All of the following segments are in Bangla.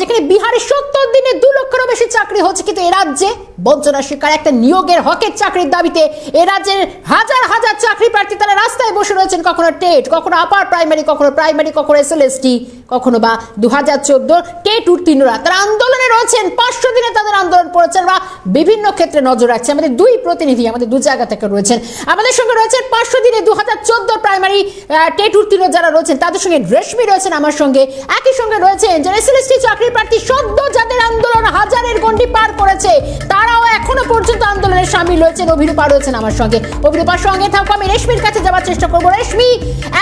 যেখানে বিহারে সত্তর দিনে দু লক্ষেরও বেশি চাকরি হচ্ছে, কিন্তু এ রাজ্যে বঞ্চনা শিকার একটা নিয়োগের হকের চাকরির দাবিতে এ রাজ্যের হাজার হাজার চাকরি প্রার্থী তারা রাস্তায় বসে রয়েছেন, কখনো টেট, কখনো আপার প্রাইমারি, কখনো প্রাইমারি, কখনো এস এল এস টি কখনো বা দু হাজার চোদ্দ টেট উত্তীর্ণরা। তারা আন্দোলনে রয়েছেন, পাঁচশো দিনে তাদের আন্দোলন বা বিভিন্ন ক্ষেত্রে নজর রাখছে আমাদের দুই প্রতিনিধি আমাদের দু জায়গা থেকে রয়েছেন। আমাদের সঙ্গে রয়েছেন পাঁচশো দিনে দু হাজার চোদ্দ প্রাইমারি টেট উত্তীর্ণ যারা রয়েছেন, তাদের সঙ্গে রেশমি রয়েছেন আমার সঙ্গে। একই সঙ্গে রয়েছেন যারা এসএলএসটি চাকরি প্রার্থী সদ্য যাদের আন্দোলন হাজারের গন্ডি পার করেছে সামিল হয়েছেন অভিরূপা রয়েছেন আমার সঙ্গে। অভিরূপার সঙ্গে থাকব আমি রেশমির কাছে যাওয়ার চেষ্টা করব। রেশমি,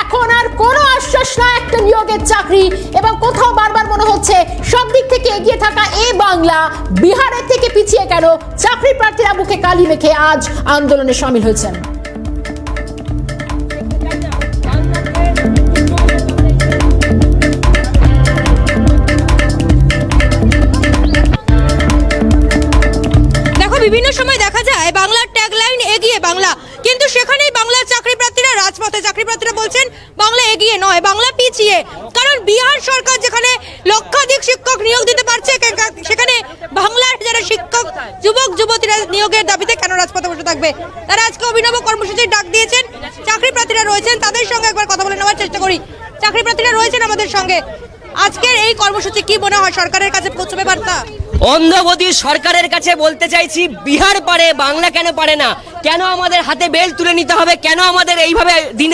এখন আর কোনো আশ্বাস না, একটা নিয়োগের চাকরি এবং কোথাও বারবার মনে হচ্ছে সব দিক থেকে এগিয়ে থাকা এ বাংলা বিহারের থেকে পিছিয়ে কেন চাকরি প্রার্থীরা মুখে কালি মেখে আজ আন্দোলনে সামিল হয়েছেন। বিভিন্ন সময় দেখা যায় বাংলার ট্যাগলাইন এগিয়ে বাংলা। কিন্তু সেখানেই বাংলার চাকরি প্রার্থীরা রাজপথে চাকরি প্রার্থীরা বলছেন, বাংলা এগিয়ে নয়, বাংলা পিছিয়ে। কারণ বিহার সরকার যেখানে লক্ষাধিক শিক্ষক নিয়োগ দিতে পারছে সেখানে বাংলার যারা শিক্ষক, যুবক, যুবতীরা নিয়োগের দাবিতে কেন রাজপথে বসে থাকবে? তারা আজকে অভিনব কর্মসূচির ডাক দিয়েছেন। চাকরি প্রার্থীরা রয়েছেন, তাদের সঙ্গে একবার কথা বলে নেওয়ার চেষ্টা করি। চাকরি প্রার্থীরা রয়েছেন আমাদের সঙ্গে। আজকের এই কর্মসূচি কি মনে হয় সরকারের কাছে পৌঁছবে বার্তা? অন্ধগতি সরকারের কাছে বলতে চাইছি, বিহার পারে, বাংলা কেন পারে না? কেন আমাদের হাতে বেল তুলে নিতে হবে? কেন আমাদের এইভাবে দিন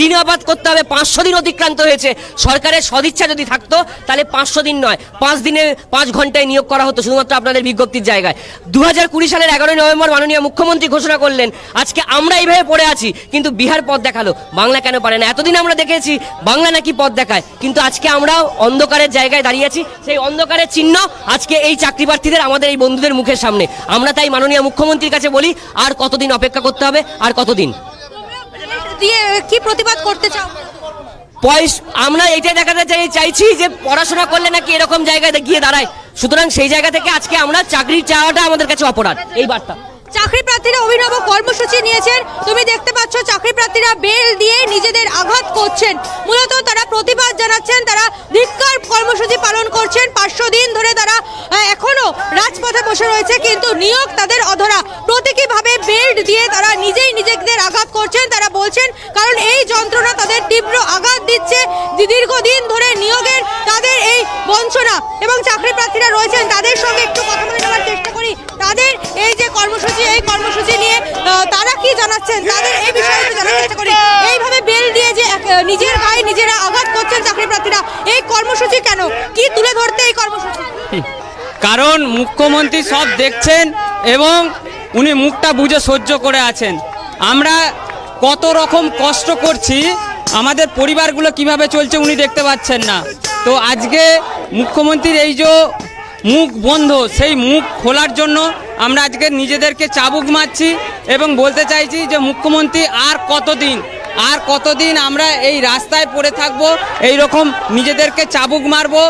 দিনাবাদ করতে হবে? পাঁচশো দিন অতিক্রান্ত হয়েছে। সরকারের সদিচ্ছা যদি থাকতো, তাহলে পাঁচশো দিন নয়, পাঁচ দিনে পাঁচ ঘন্টায় নিয়োগ করা হতো শুধুমাত্র আপনাদের বিজ্ঞপ্তির জায়গায়। দু হাজার কুড়ি সালের এগারোই নভেম্বর মাননীয় মুখ্যমন্ত্রী ঘোষণা করলেন, আজকে আমরা এইভাবে পড়ে আছি, কিন্তু বিহার পথ দেখাল। বাংলা কেন পারে না? এতদিন আমরা দেখেছি, বাংলা নাকি পথ দেখায়। কিন্তু আজকে আমরা অন্ধকারের জায়গায় দাঁড়িয়ে আছি। সেই অন্ধকারের চিহ্ন আজকে এই চাকরি প্রার্থীদের আমাদের এই বন্ধুদের মুখের সামনে। আমরা তাই মাননীয় মুখ্যমন্ত্রীর কাছে বলি আর কতদিন অপেক্ষা করতে হবে আর কতদিন? দিয়ে কি প্রতিবাদ করতে চাও? পয়স আমরা এটাই দেখাতে চাই চাইছি যে পড়াশোনা করলে নাকি এরকম জায়গায় গিয়ে দাঁড়ায়। সুতরাং সেই জায়গা থেকে আজকে আমরা চাকরির চাওয়াটা আমাদের কাছে অপরাধ এই বার্তা। চাকরি প্রার্থীরা অভিনব কর্মসূচি নিয়েছেন। তুমি দেখতে পাচ্ছ চাকরি প্রার্থীরা বেল দিয়ে নিজেদের আঘাত করছেন। মূলত তারা প্রতিবাদ জানাচ্ছেন তারা ধিক্কার কর্মসূচি পালন করছেন। পাঁচশো দিন ধরে রাজপথে বসে রয়েছে, কিন্তু নিয়োগ তাদের অধরা। প্রতীকীভাবে বেল্ট দিয়ে তারা নিজেই নিজেদের আঘাত করছেন। তারা বলছেন, কারণ এই যন্ত্রণা তাদের তীব্র আঘাত দিচ্ছে। দীর্ঘদিন ধরে নিয়োগের তাদের এই বঞ্চনা এবং চাকরি প্রার্থীরা রয়েছেন, তাদের সঙ্গে একটু কথা বলে নেওয়ার চেষ্টা করি। তাদের এই যে কর্মসূচি, এই কর্মসূচি নিয়ে তারা কি জানাচ্ছেন? তাদের এই বিষয়ে একটু জানার চেষ্টা করি। এইভাবে বেল দিয়ে যে নিজের গায়ে নিজেরা আঘাত করছেন চাকরি প্রার্থীরা, এই কর্মসূচি কেন? কি তুলে ধরতে এই কর্মসূচি? কারণ মুখ্যমন্ত্রী সব দেখছেন এবং উনি মুখটা বুঝে সহ্য করে আছেন। আমরা কত রকম কষ্ট করছি, আমাদের পরিবারগুলো কীভাবে চলছে উনি দেখতে পাচ্ছেন না। তো আজকে মুখ্যমন্ত্রীর এই যে মুখ বন্ধ, সেই মুখ খোলার জন্য আমরা আজকে নিজেদেরকে চাবুক মারছি এবং বলতে চাইছি যে মুখ্যমন্ত্রী আর কতদিন আর কতদিন আমরা এই রাস্তায় পড়ে থাকব এই রকম নিজেদেরকে চাবুক মারবো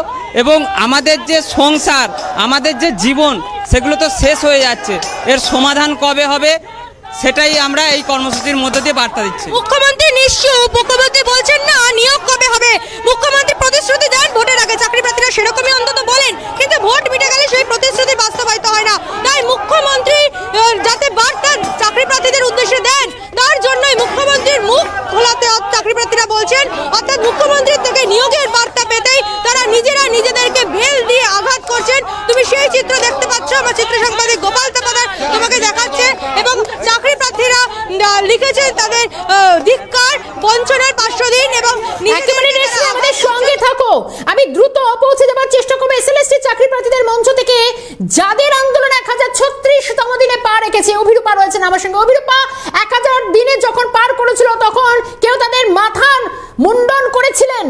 এবং আমাদের যে সংসার, আমাদের যে জীবন, সেগুলো তো শেষ হয়ে যাচ্ছে। এর সমাধান কবে হবে, সেটাই আমরা এই কর্মসূচির মধ্যে দিয়ে বার্তা দিচ্ছি। মুখ্যমন্ত্রী নিশ্চুপ মুখ্যমন্ত্রী বলছেন না, নিয়োগ কবে হবে? মুখ্যমন্ত্রী প্রতিশ্রুতি দেন, ভোটের আগে চাকরি প্রার্থীরা সেরকমই অন্তত বলেন, কিন্তু ভোট মিটে গেলে সেই প্রতিশ্রুতি বাস্তবায়িত হয় না। তাই মুখ্যমন্ত্রী যাতে বার্তা চাকরি প্রার্থীদের উদ্দেশ্যে দেন, তার জন্যই মুখ্যমন্ত্রীর মুখ খোলাতে চাকরি প্রার্থীরা বলছেন চিত্র সাংবাদিক গোপাল তাপাদার তোমাকে দেখাচ্ছে এবং চাকরি প্রার্থীরা লিখেছেন তাদের ধিক্কার বঞ্চনার পাঁচশো দিন এবং আমাদের সঙ্গে থাকো। আমি দ্রুত পৌঁছে যাবার চেষ্টা করব। এসএলএসটি চাকরি প্রার্থীদের মঞ্চ থেকে। যাদের আন্দোলন এক হাজার ছত্রিশতম দিনে পা রেখেছে অভিরূপা রয়েছেন আমার সঙ্গে। অভিরূপা এক হাজার দিনে যখন পার করেছিল তখন কেউ তাদের মাথার মুন্ডন করেছিলেন।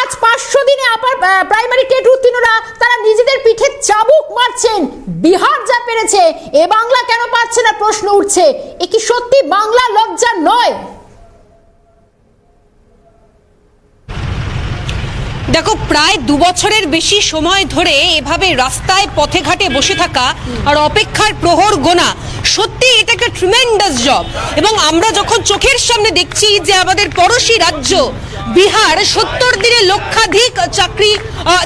আজ পাঁচশো দিনে আপার প্রাইমারি টেট উত্তীর্ণরা তারা নিজেদের পিঠে চাবুক মারছেন। বিহার যা পেরেছে, এ বাংলা কেন পাচ্ছে না প্রশ্ন উঠছে? এ কি সত্যি বাংলা লজ্জা নয়? দেখো, প্রায় দু বছরের বেশি সময় ধরে এভাবে রাস্তায় পথে ঘাটে বসে থাকা আর অপেক্ষার প্রহর গোনা, সত্যি এটা একটা ট্রিমেন্ডাস জব এবং আমরা যখন চোখের সামনে দেখছি যে আমাদের পড়োশি রাজ্য বিহার সত্তর দিনে লক্ষাধিক চাকরি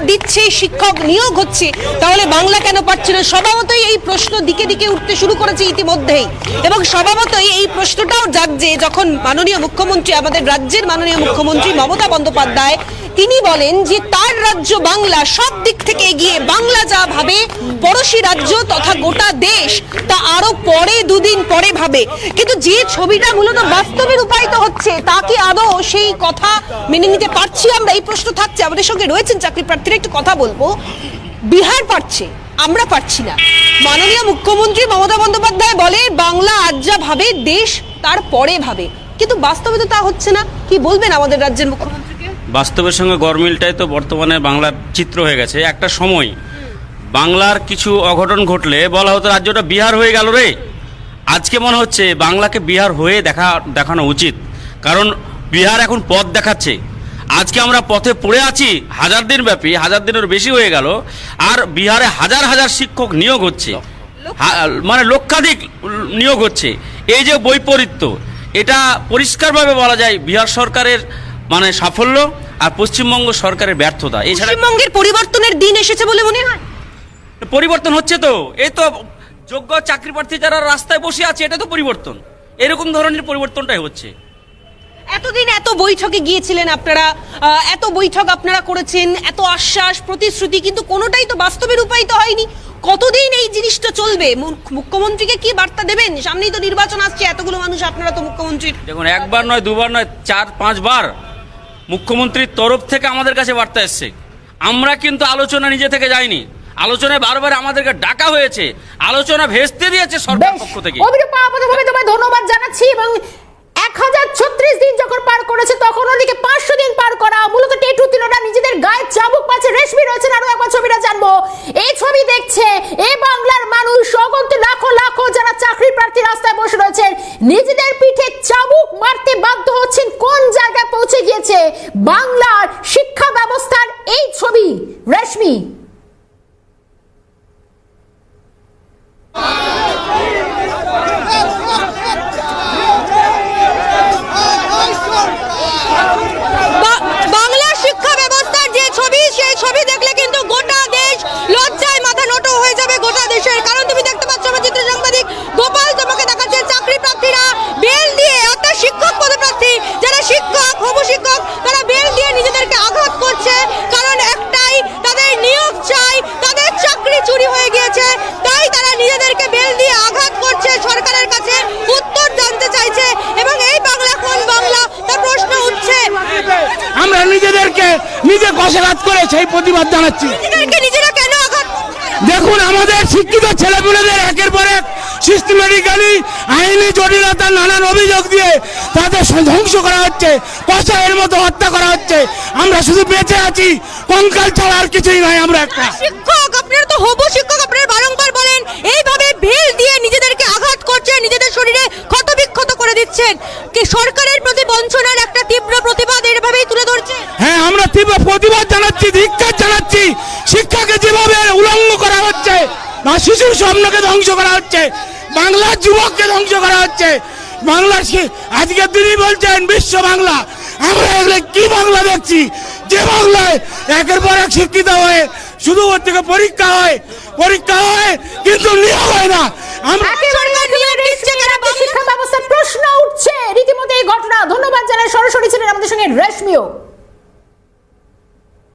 দিচ্ছে, শিক্ষক নিয়োগ হচ্ছে। তাহলে বাংলা কেন পাচ্ছে না? স্বভাবতই এই প্রশ্ন দিকে দিকে উঠতে শুরু করেছে ইতিমধ্যেই। এবং স্বভাবতই এই প্রশ্নটাও জাগছে যখন মাননীয় মুখ্যমন্ত্রী, আমাদের রাজ্যের মাননীয় মুখ্যমন্ত্রী মমতা বন্দ্যোপাধ্যায় তিনি বলেন যে তার রাজ্য বাংলা সব দিক থেকে এগিয়ে বাংলা যা ভাবে, পড়োশী রাজ্য তথা গোটা দেশ, তা আরও পরে, দুদিন পরে ভাবে। কিন্তু যে ছবিটা মূলত বাস্তবে রূপায়িত হচ্ছে, তা কি আদৌ সেই কথা মেনে নিতে পারছি আমরা? এই প্রশ্ন থাকছে। আমাদের সঙ্গে রয়েছেন চাকরি প্রার্থীরা, একটু কথা বলব। বিহার পারছে, আমরা পারছি না। মাননীয় মুখ্যমন্ত্রী মমতা বন্দ্যোপাধ্যায় বলে, বাংলা আজ যা ভাবে, দেশ তার পরে ভাবে। কিন্তু বাস্তবে তো তা হচ্ছে না। কি বলবেন আমাদের রাজ্যের মুখ্যমন্ত্রীকে বাস্তবের সঙ্গে গরমিলটাই তো বর্তমানে বাংলার চিত্র হয়ে গেছে। একটা সময় বাংলার কিছু অঘটন ঘটলে বলা হতো রাজ্যটা বিহার হয়ে গেল রে। আজকে মনে হচ্ছে বাংলাকে বিহার হয়ে দেখা, দেখানো উচিত। কারণ বিহার এখন পথ দেখাচ্ছে। আজকে আমরা পথে পড়ে আছি, হাজার দিন ব্যাপী, হাজার দিনের বেশি হয়ে গেল, আর বিহারে হাজার হাজার শিক্ষক নিয়োগ হচ্ছে। মানে লক্ষাধিক নিয়োগ হচ্ছে। এই যে বৈপরীত্য, এটা পরিষ্কারভাবে বলা যায় বিহার সরকারের মানে সাফল্য আর পশ্চিমবঙ্গ সরকারের ব্যর্থতা। এছাড়া পশ্চিমবঙ্গের পরিবর্তনের দিন এসেছে বলে মনে হয়? পরিবর্তন হচ্ছে তো। এই তো যোগ্য চাকরি প্রার্থী যারা রাস্তায় বসে আছে এটা তো পরিবর্তন। এরকম ধরনের পরিবর্তনটাই হচ্ছে। এতদিন এত বৈঠকে গিয়েছিলেন আপনারা এত বৈঠক আপনারা করেছেন এত আশ্বাস প্রতিশ্রুতি কিন্তু কোনোটাই তো বাস্তবে রূপায়িত হয়নি। কতদিন এই জিনিসটা চলবে? মুখ- মুখ্যমন্ত্রীকে কি বার্তা দেবেন? সামনেই তো নির্বাচন আসছে এতগুলো মানুষ আপনারা তো মুখ্যমন্ত্রীর দেখুন একবার নয় দুবার নয় চার পাঁচবার মুখ্যমন্ত্রীর তরফ থেকে আমাদের কাছে বার্তা এসছে। আমরা কিন্তু আলোচনা নিজে থেকে যাইনি। আলোচনায় বারবার আমাদেরকে ডাকা হয়েছে। আলোচনা ভেস্তে দিয়েছে সরকার পক্ষ থেকে। অভিরূপ আপাতভাবে তোমায় ধন্যবাদ জানাচ্ছি এবং এক হাজার ছত্রিশ দিন যখন পার করেছে তখন ওদিকে পাঁচশো দিন পার করা মূলত টেটু তিনোটা নিজেদের গায়ে চাবুক পাচ্ছে রেশমি রয়েছেন আরও একবার ছবিটা জানব। এই ছবি দেখছে এই বাংলার মানুষ অগন্ত লাখো লাখো যারা চাকরি প্রার্থী রাস্তায় বসে রয়েছেন নিজেদের পিঠে চাবুক মারতে বাধ্য হচ্ছেন কোন পৌঁছে গিয়েছে বাংলার শিক্ষা ব্যবস্থার এই ছবি রেশমি বা- বাংলার শিক্ষা ব্যবস্থার যে ছবি সেই ছবি দেখলে কিন্তু গোটা দেশ লজ্জায় মাথা নত হয়ে যাবে গোটা দেশের কারণ তুমি দেখতে পাচ্ছ আমার চিত্র সাংবাদিক গোপাল তোমাকে দেখাচ্ছে চাকরি প্রার্থীরা বেল দিয়ে অর্থাৎ শিক্ষক পদপ্রার্থী যারা শিক্ষক হবু শিক্ষক তারা বেল দিয়ে নিজেদেরকে আঘাত করছে কারণ একটাই তাদের নিয়োগ চাই তাদের চাকরি চুরি হয়ে গিয়েছে তাই তারা নিজেদেরকে বেল দিয়ে আঘাত করছে সরকারের কাছে উত্তর জানতে চাইছে এবং এই বাংলা কোন বাংলা তার প্রশ্ন উঠছে আমরা নিজেদেরকে নিজে কষাঘাত করে সেই প্রতিবাদ জানাচ্ছি। দেখুন আমাদের শিক্ষিত ছেলেপুলেদের একের পর এক সিস্টেমেটিক্যালি আইনি জটিলতা নানান অভিযোগ দিয়ে তাদের ধ্বংস করা হচ্ছে কষায়ের মতো হত্যা করা হচ্ছে। আমরা শুধু বেঁচে আছি কঙ্কাল ছাড়া আর কিছুই নয় আমরা একটা। শিক্ষক আপনারা তো হবু শিক্ষক আপনারা বারংবার বলেন এইভাবে ভেল দিয়ে নিজেদেরকে আঘাত করছেন নিজেদের শরীরে ক্ষত বিক্ষত করে দিচ্ছেন। কি সরকারের প্রতি বঞ্চনার একটা তীব্র প্রতিবাদ এভাবেই তুলে ধরছে? হ্যাঁ আমরা তীব্র প্রতিবাদ জানাচ্ছি ধিক্কার জানাচ্ছি শিক্ষাকে যেভাবে উলঙ্গ করা হচ্ছে বা শিশুর স্বপ্নকে ধ্বংস করা হচ্ছে, বাংলার যুবককে ধ্বংস করা হচ্ছে। বাংলার আজকের দিনই বলছেন, বিশ্ব বাংলা, আমরা এগুলো কি বাংলা দেখছি? যে বাংলায় একের পর এক শিক্ষিত হয়ে, শুধু ওর থেকে পরীক্ষা হয় পরীক্ষা হয়, কিন্তু নিয়োগ হয় না। আমরা শিক্ষা ব্যবস্থার প্রশ্ন উঠছে। রীতিমতো এই ঘটনা। ধন্যবাদ জানাই সরাসরি ছিলেন আমাদের সঙ্গে রেশমিও।